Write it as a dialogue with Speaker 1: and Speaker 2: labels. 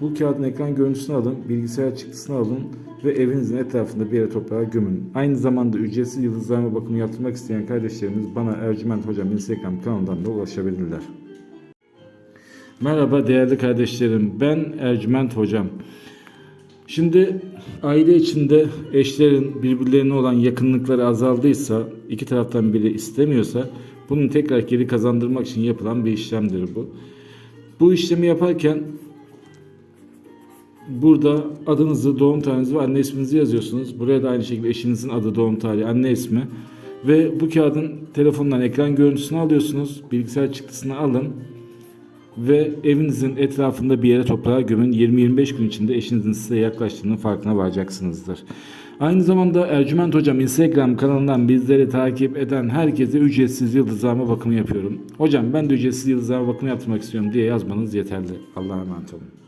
Speaker 1: Bu kağıdın ekran görüntüsünü alın, bilgisayar çıktısını alın ve evinizin etrafında bir yere toprağa gömün. Aynı zamanda ücretsiz yıldızlarma bakımı yaptırmak isteyen kardeşlerimiz bana Ercüment Hocam Instagram kanalından da ulaşabilirler. Merhaba değerli kardeşlerim. Ben Ercüment Hocam. Şimdi aile içinde eşlerin birbirlerine olan yakınlıkları azaldıysa, iki taraftan biri istemiyorsa bunu tekrar geri kazandırmak için yapılan bir işlemdir bu. Bu işlemi yaparken burada adınızı, doğum tarihinizi ve anne isminizi yazıyorsunuz. Buraya da aynı şekilde eşinizin adı, doğum tarihi, anne ismi ve bu kağıdın telefondan ekran görüntüsünü alıyorsunuz. Bilgisayar çıktısını alın ve evinizin etrafında bir yere toprağa gömün. 20-25 gün içinde eşinizin size yaklaştığının farkına varacaksınızdır. Aynı zamanda Ercüment Hocam Instagram kanalından bizleri takip eden herkese ücretsiz yıldızlama bakımı yapıyorum. Hocam ben de ücretsiz yıldızlama bakımı yaptırmak istiyorum diye yazmanız yeterli. Allah'a emanet olun.